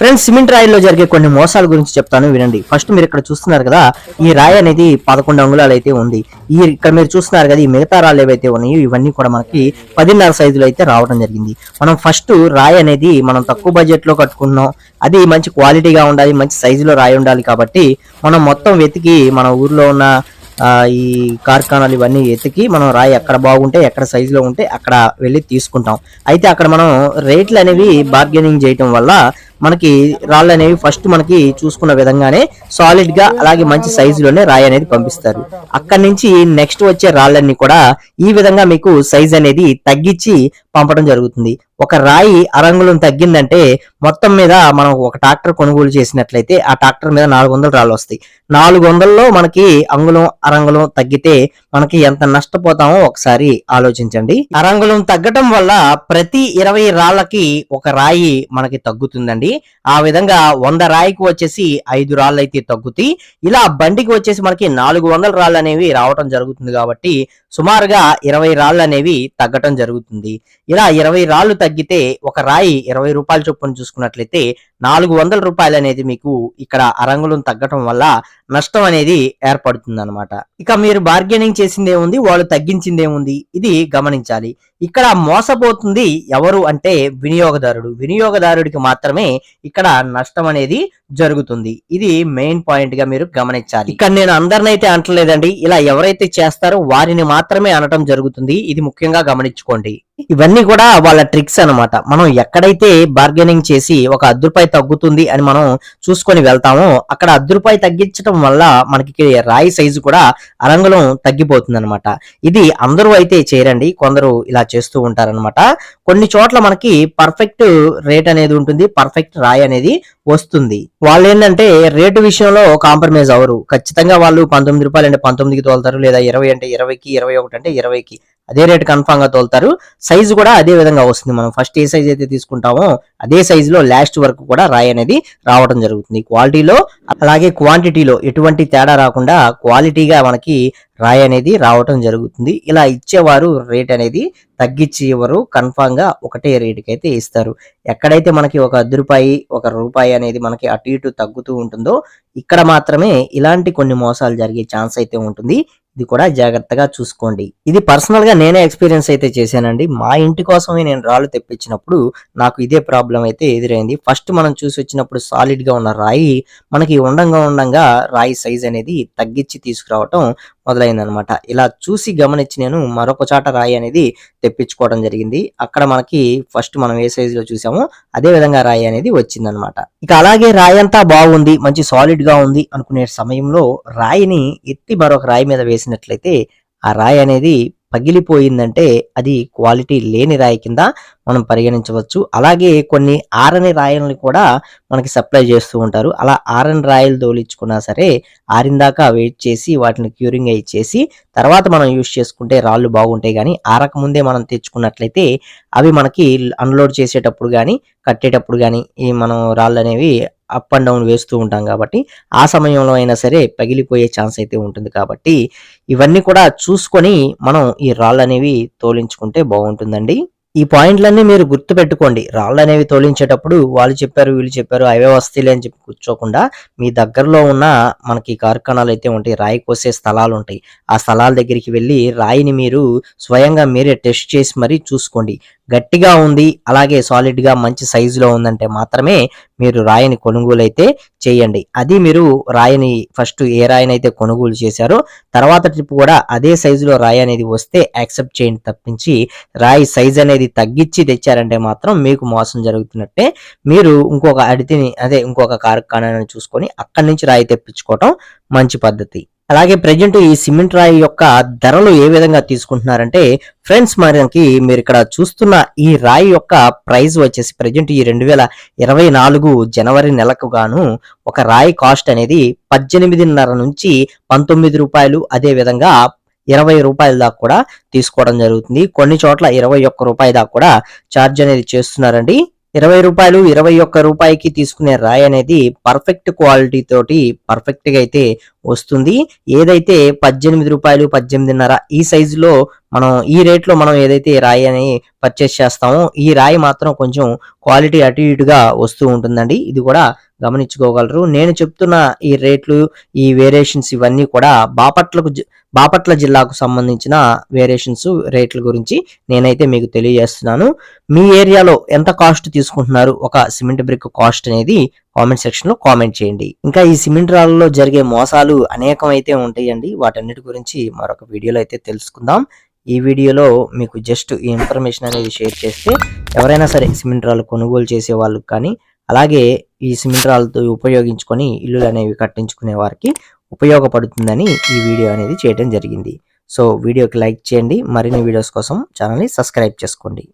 Friends cement రాయిలో జరిగే కొన్ని మోసాల గురించి చెప్తాను వినండి. ఫస్ట్ మీరు ఇక్కడ చూస్తున్నారు కదా ఈ రాయి అనేది పదకొండు అంగుళాలు అయితే ఉంది. ఈ ఇక్కడ మీరు చూస్తున్నారు కదా ఈ మిగతా రాళ్ళు ఏవైతే ఉన్నాయో ఇవన్నీ కూడా మనకి పదిన్నర సైజులో అయితే రావడం జరిగింది. మనం ఫస్ట్ రాయి అనేది మనం తక్కువ బడ్జెట్లో కట్టుకున్నాం. అది మంచి క్వాలిటీగా ఉండాలి మంచి సైజులో రాయి ఉండాలి కాబట్టి మనం మొత్తం వెతికి మన ఊర్లో ఉన్న ఈ కార్ఖానాలు ఇవన్నీ ఎతికి మనం రాయి ఎక్కడ బాగుంటే ఎక్కడ సైజులో ఉంటే అక్కడ వెళ్ళి తీసుకుంటాం. అయితే అక్కడ మనం రేట్లు అనేవి బార్గెనింగ్ చేయటం వల్ల మనకి రాళ్ళు అనేవి ఫస్ట్ మనకి చూసుకున్న విధంగానే సాలిడ్గా అలాగే మంచి సైజులోనే రాయి అనేది పంపిస్తారు. అక్కడి నుంచి నెక్స్ట్ వచ్చే రాళ్ళన్నీ కూడా ఈ విధంగా మీకు సైజ్ అనేది తగ్గించి పంపడం జరుగుతుంది. ఒక రాయి అరంగులం తగ్గిందంటే మొత్తం మీద మనం ఒక ట్రాక్టర్ కొనుగోలు చేసినట్లయితే ఆ ట్రాక్టర్ మీద నాలుగు వందలు రాళ్ళు వస్తాయి. నాలుగు వందల్లో మనకి అంగుళం అరంగుళం తగ్గితే మనకి ఎంత నష్టపోతామో ఒకసారి ఆలోచించండి. అరంగుళం తగ్గటం వల్ల ప్రతి ఇరవై రాళ్ళకి ఒక రాయి మనకి తగ్గుతుందండి. ఆ విధంగా వంద రాయికి వచ్చేసి ఐదు రాళ్ళు అయితే తగ్గుతాయి. ఇలా బండికి వచ్చేసి మనకి నాలుగు వందల రాళ్ళు అనేవి రావటం జరుగుతుంది కాబట్టి సుమారుగా ఇరవై రాళ్ళు అనేవి తగ్గటం జరుగుతుంది. ఇలా ఇరవై రాళ్ళు తగ్గితే ఒక రాయి ఇరవై రూపాయల చొప్పున చూసుకున్నట్లయితే నాలుగు వందల రూపాయలు అనేది మీకు ఇక్కడ అరంగులం తగ్గటం వల్ల నష్టం అనేది ఏర్పడుతుంది అనమాట ఇక మీరు బార్గెనింగ్ చేసింది ఏముంది వాళ్ళు తగ్గించింది ఏముంది ఇది గమనించాలి. ఇక్కడ మోసపోతుంది ఎవరు అంటే వినియోగదారుడు. వినియోగదారుడికి మాత్రమే ఇక్కడ నష్టం అనేది జరుగుతుంది. ఇది మెయిన్ పాయింట్గా మీరు గమనించాలి. ఇక్కడ నేను అందరినైతే అంటలేదండి. ఇలా ఎవరైతే చేస్తారో వారిని మాత్రమే అనటం జరుగుతుంది. ఇది ముఖ్యంగా గమనించుకోండి. ఇవన్నీ కూడా వాళ్ళ ట్రిక్స్ అన్నమాట. మనం ఎక్కడైతే బార్గెనింగ్ చేసి ఒక అర్ధ తగ్గుతుంది అని మనం చూసుకొని వెళ్తామో అక్కడ అర్ధ తగ్గించడం తగ్గించడం వల్ల మనకి రాయి సైజు కూడా అరంగులం తగ్గిపోతుంది అనమాట ఇది అందరూ అయితే చేయరండి. కొందరు ఇలా చేస్తూ ఉంటారన్నమాట. కొన్ని చోట్ల మనకి పర్ఫెక్ట్ రేట్ అనేది ఉంటుంది. పర్ఫెక్ట్ రాయి అనేది వస్తుంది. వాళ్ళు ఏంటంటే రేటు విషయంలో కాంప్రమైజ్ అవరు ఖచ్చితంగా వాళ్ళు పంతొమ్మిది రూపాయలు అంటే పంతొమ్మిదికి తోలుతారు. లేదా ఇరవై అంటే ఇరవైకి ఇరవై ఒకటి అంటే ఇరవైకి. అదే రేట్ కన్ఫామ్గా తోలుతారు. సైజు కూడా అదే విధంగా వస్తుంది. మనం ఫస్ట్ ఏ సైజ్ అయితే తీసుకుంటామో అదే సైజులో లాస్ట్ వరకు కూడా రాయి అనేది రావడం జరుగుతుంది. క్వాలిటీలో అలాగే క్వాంటిటీలో ఎటువంటి తేడా రాకుండా క్వాలిటీగా మనకి రాయి అనేది రావటం జరుగుతుంది. ఇలా ఇచ్చేవారు రేట్ అనేది తగ్గించి ఇవ్వరు కన్ఫామ్గా ఒకటే రేటుకి అయితే ఇస్తారు. ఎక్కడైతే మనకి ఒక అర్ధ రూపాయి ఒక రూపాయి అనేది మనకి అటు ఇటు తగ్గుతూ ఉంటుందో ఇక్కడ మాత్రమే ఇలాంటి కొన్ని మోసాలు జరిగే ఛాన్స్ అయితే ఉంటుంది. ఇది కూడా జాగ్రత్తగా చూసుకోండి. ఇది పర్సనల్గా నేనే ఎక్స్పీరియన్స్ అయితే చేశానండి. మా ఇంటి కోసమే నేను రాళ్ళు తెప్పించినప్పుడు నాకు ఇదే ప్రాబ్లం అయితే ఎదురైంది. ఫస్ట్ మనం చూసి వచ్చినప్పుడు సాలిడ్గా ఉన్న రాయి మనకి ఉండంగా ఉండంగా రాయి సైజ్ అనేది తగ్గించి తీసుకురావటం మొదలైందనమాట. ఇలా చూసి గమనించి నేను మరొక చాట రాయి అనేది తెప్పించుకోవడం జరిగింది. అక్కడ మనకి ఫస్ట్ మనం ఏ సైజ్లో చూసామో అదే విధంగా రాయి అనేది వచ్చిందనమాట. ఇక అలాగే రాయి అంతా బాగుంది మంచి సాలిడ్గా ఉంది అనుకునే సమయంలో రాయిని ఎత్తి మరొక రాయి మీద వేసినట్లయితే ఆ రాయి అనేది పగిలిపోయిందంటే అది క్వాలిటీ లేని రాయి కింద మనం పరిగణించవచ్చు. అలాగే కొన్ని ఆరని రాయల్ని కూడా మనకి సప్లై చేస్తూ ఉంటారు. అలా ఆరని రాయలు తోలించుకున్నా సరే ఆరిందాక వెయిట్ చేసి వాటిని క్యూరింగ్ అయి చేసి తర్వాత మనం యూజ్ చేసుకుంటే రాళ్ళు బాగుంటాయి కానీ ఆరక ముందే మనం తెచ్చుకున్నట్లయితే అవి మనకి అన్లోడ్ చేసేటప్పుడు కానీ కట్టేటప్పుడు కానీ ఈ మనం రాళ్ళు అనేవి అప్ అండ్ డౌన్ వేస్తూ ఉంటాం కాబట్టి ఆ సమయంలో అయినా సరే పగిలిపోయే ఛాన్స్ అయితే ఉంటుంది కాబట్టి ఇవన్నీ కూడా చూసుకొని మనం ఈ రాళ్ళు అనేవి తోలించుకుంటే బాగుంటుందండి. ఈ పాయింట్లన్నీ మీరు గుర్తు పెట్టుకోండి రాళ్ళు అనేవి తోలించేటప్పుడు వాళ్ళు చెప్పారు వీళ్ళు చెప్పారు అవే వస్తాయిలే అని చెప్పి కూర్చోకుండా మీ దగ్గరలో ఉన్న మనకి కార్ఖానాలు అయితే ఉంటాయి రాయి కోసే స్థలాలు ఉంటాయి. ఆ స్థలాల దగ్గరికి వెళ్ళి రాయిని మీరు స్వయంగా మీరే టెస్ట్ చేసి మరీ చూసుకోండి. గట్టిగా ఉంది అలాగే సాలిడ్గా మంచి సైజులో ఉందంటే మాత్రమే మీరు రాయిని కొనుగోలు అయితే చేయండి. అది మీరు రాయిని ఫస్ట్ ఏ రాయిని అయితే కొనుగోలు చేశారో తర్వాత ట్రిప్ కూడా అదే సైజులో రాయి అనేది వస్తే యాక్సెప్ట్ చేయండి తప్పించి రాయి సైజ్ అనేది తగ్గించి తెచ్చారంటే మాత్రం మీకు మోసం జరుగుతున్నట్టే. మీరు ఇంకొక అడితిని అదే ఇంకొక కార్ఖానాన్ని చూసుకొని అక్కడి నుంచి రాయి తెప్పించుకోవటం మంచి పద్ధతి. అలాగే ప్రజెంట్ ఈ సిమెంట్ రాయి యొక్క ధరలు ఏ విధంగా తీసుకుంటున్నారంటే ఫ్రెండ్స్ మనకి మీరు ఇక్కడ చూస్తున్న ఈ రాయి యొక్క ప్రైస్ వచ్చేసి ప్రజెంట్ ఈ రెండు వేల ఇరవై నాలుగు జనవరి నెలకు గాను ఒక రాయి కాస్ట్ అనేది పద్దెనిమిదిన్నర నుంచి పంతొమ్మిది రూపాయలు అదే విధంగా ఇరవై రూపాయల దాకా కూడా తీసుకోవడం జరుగుతుంది. కొన్ని చోట్ల ఇరవై ఒక్క రూపాయి దాకా కూడా ఛార్జ్ అనేది చేస్తున్నారండి. ఇరవై రూపాయలు ఇరవై ఒక్క రూపాయికి తీసుకునే రాయి అనేది పర్ఫెక్ట్ క్వాలిటీ తోటి పర్ఫెక్ట్గా అయితే వస్తుంది. ఏదైతే పద్దెనిమిది రూపాయలు పద్దెనిమిదిన్నర ఈ సైజులో మనం ఈ రేట్లో మనం ఏదైతే రాయి అని పర్చేస్ చేస్తామో ఈ రాయి మాత్రం కొంచెం క్వాలిటీ అటు ఇటుగా వస్తూ ఉంటుందండి. ఇది కూడా గమనించుకోగలరు. నేను చెప్తున్న ఈ రేట్లు ఈ వేరియేషన్స్ ఇవన్నీ కూడా బాపట్లకు జి- బాపట్ల జిల్లాకు సంబంధించిన వేరియేషన్స్ రేట్ల గురించి నేనైతే మీకు తెలియజేస్తున్నాను. మీ ఏరియాలో ఎంత కాస్ట్ తీసుకుంటున్నారు? ఒక సిమెంట్ బ్రిక్ కాస్ట్ అనేది కామెంట్ సెక్షన్లో కామెంట్ చేయండి. ఇంకా ఈ సిమెంట్ రాళ్ళలో జరిగే మోసాలు అనేకం అనేకమైతే ఉంటాయండి. వాటన్నిటి గురించి మరొక వీడియోలో అయితే తెలుసుకుందాం. ఈ వీడియోలో మీకు జస్ట్ ఈ ఇన్ఫర్మేషన్ అనేది షేర్ చేస్తే ఎవరైనా సరే సిమెంట్ రాళ్ళు కొనుగోలు చేసే వాళ్ళకి కానీ అలాగే ఈ సిమెంట్ రాళ్ళతో ఉపయోగించుకొని ఇల్లులు అనేవి కట్టించుకునే వారికి ఉపయోగపడుతుందని ఈ వీడియో అనేది చేయడం జరిగింది. సో వీడియోకి లైక్ చేయండి. మరిన్ని వీడియోస్ కోసం ఛానల్ని సబ్స్క్రైబ్ చేసుకోండి.